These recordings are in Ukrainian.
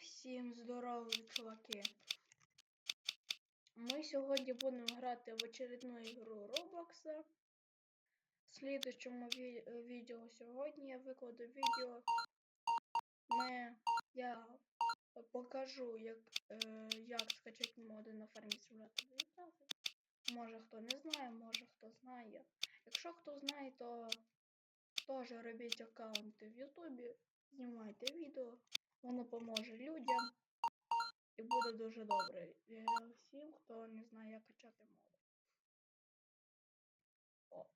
Всім здорово, чуваки. Ми сьогодні будемо грати в очередну ігру Роблокса. В слідчому ві відео сьогодні я викладу відео. Ми, я покажу, як, е, як скачати моди на фармі Simulator 19. Може хто не знає, може хто знає. Якщо хто знає, то теж робіть аккаунти в Ютубі, знімайте відео. Воно поможе людям і буде дуже добре е, всім, хто не знає, як качати моди. О.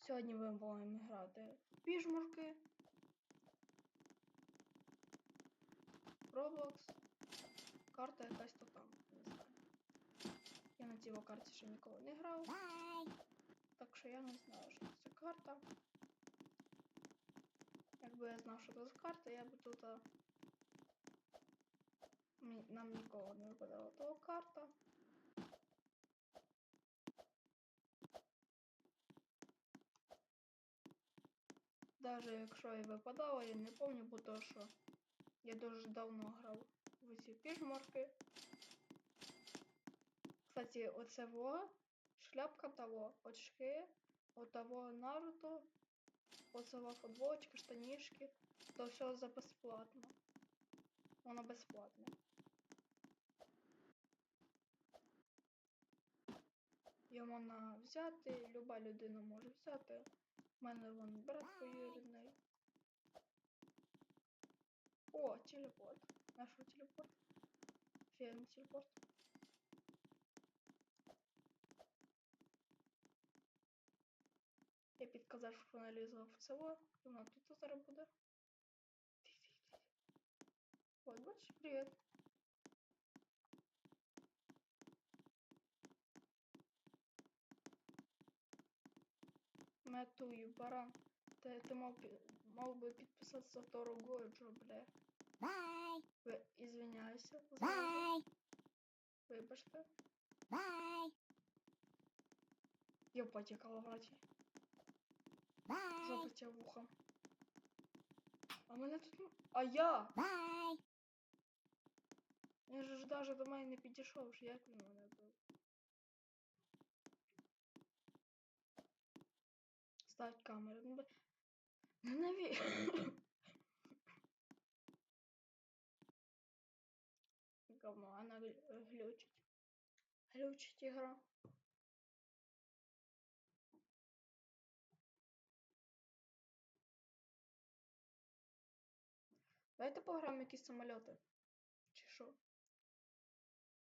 Сьогодні ми будемо грати в піжмурки. Roblox. Карта якась то там. Не знаю. Я на цій карті ще ніколи не грав. Так що я не знаю, що це карта. Якби я знав, що це за карта, я би тут нам ніколи не випадала того карта. Даже якщо і випадало, я не пам'ятаю, бо то, що я дуже давно грав в ці піжморки. Кстати, оце во, шляпка того, очки, от того Наруто, оце футболочка, штанішки, то все за безплатно. Воно безплатне. Його можна взяти, люба людина може взяти. У мене вон брат двоюрідний. О, телепорт. Нашов телепорт. Фен телепорт. Підказав, що аналізував село, вона тут зараз буде. Вот, бачиш, привіт. Метую, баран. Ти, ти мав, мав би підписатися Тору Годжо, бля. Bye. Ви, извиняюся. за- Вибачте. Bye. Я потікала в раті. Bye. Жопа вухом. А мене тут... н- А я! Bye. Він же ж даже до мене не підійшов, ж як він мене бив. Ставить камеру. Ну, бе- Ну наві... Говно, она гл- э, глючить. Глючить игра. Давайте пограємо якісь самольоти. Чи що?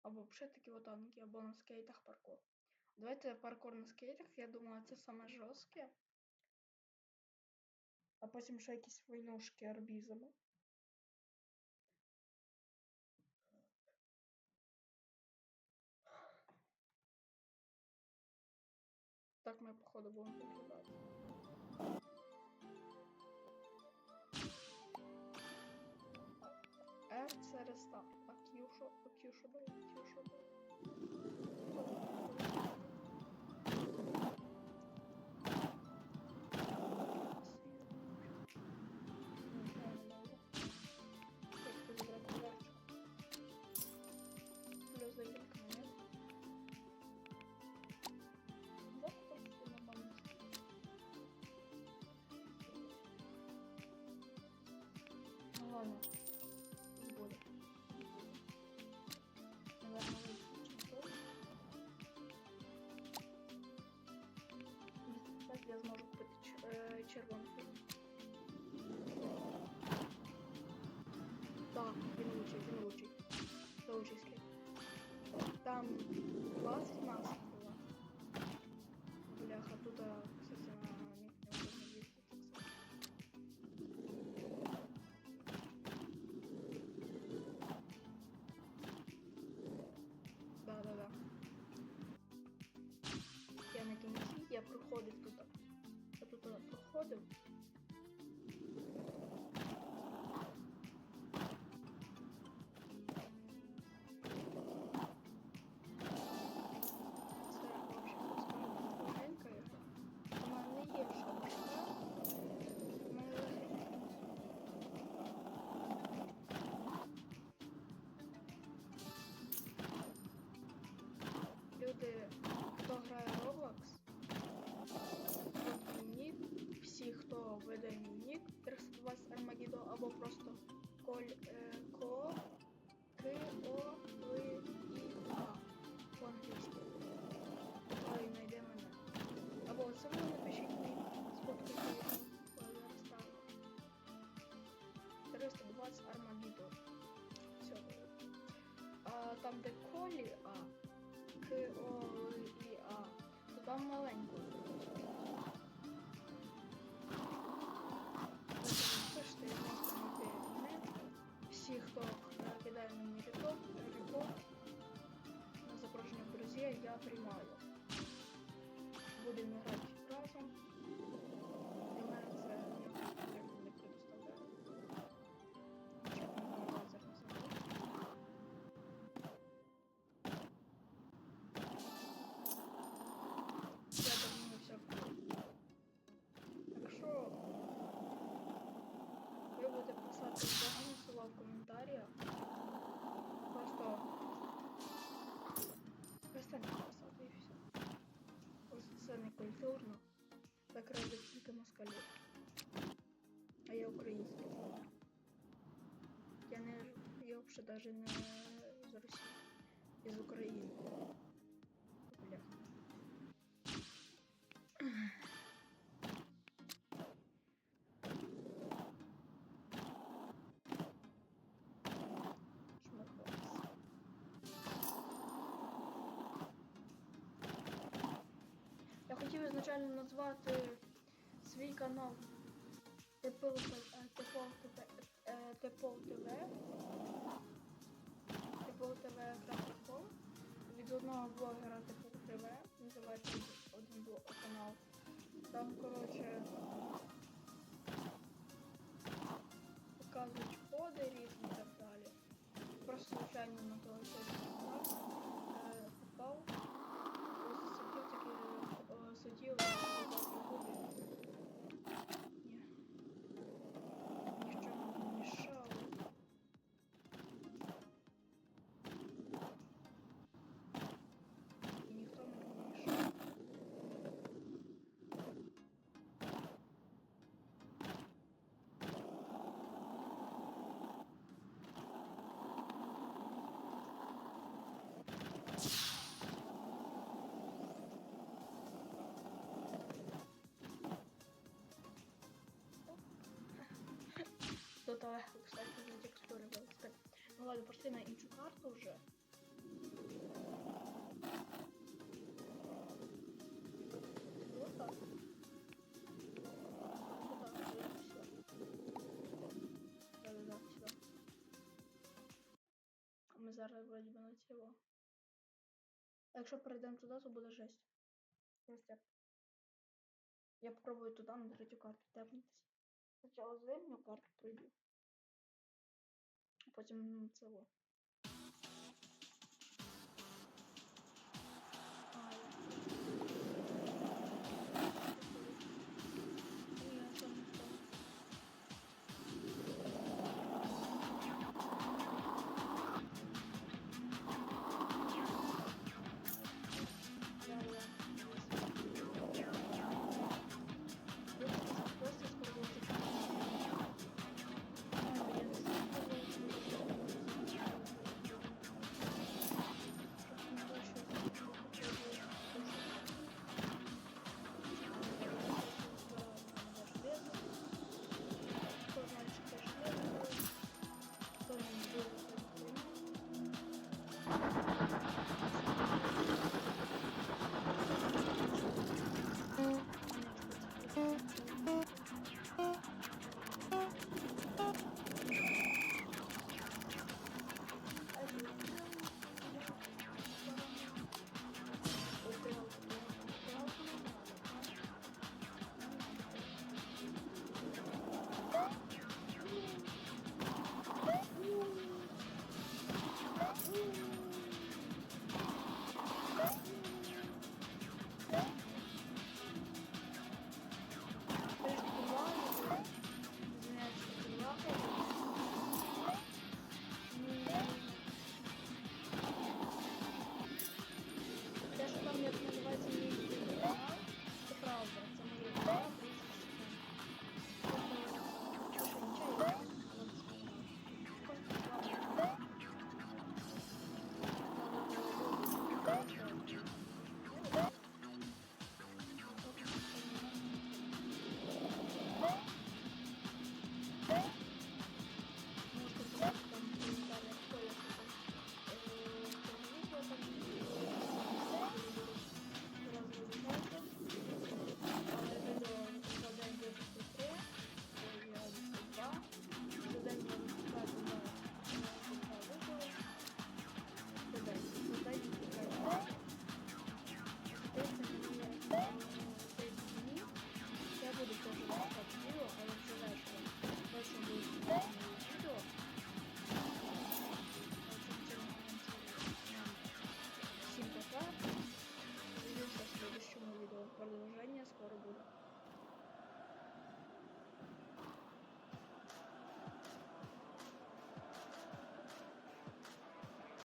Або взагалі такі от танки, або на скейтах паркур. Давайте паркур на скейтах, я думаю, це саме жорстке. А потім ще якісь войнушки арбізами. Так ми, походу, будемо виглядати. Що дає? Плюс заявка нет. Вот просто нормально. Ну ладно. я зможу купити ч- е, червоний фільм. Так, він лучший, він лучший. Це лучший скін. Там 20 масок А, коль, е, ко, ки, о, ли, і, а. По-англійськи. Ой, знайде мене. Або це ви напишіть мені. Ой, зараз ставлю. 320 Армагеддон. Все. А там, де колі А, К, О, Л, і А, то там маленько. Я приймаю. Культурно. Так роблять тільки москалі. А я український. Я не я взагалі даже не з Росії. Я з України. Хотів ізначально назвати свій канал Тепол ТВ Тепол ТВ Тепол ТВ Тепол ТВ Крафтиком від одного блогера Тепол ТВ називається один блог канал. Там, коротше, показують ходи різні і так далі. Просто звичайно на того Тут легко, кстати, на текстури вивести. Ну ладно, пошли на іншу карту вже. Вот так. Сюда. Да-да-да, сюда. Ми зараз вроді би на цього. А якщо перейдемо туди, то буде жесть. Я попробую туди на третю карту тепнутися. Спочатку зимню карту пройду. А потім цього.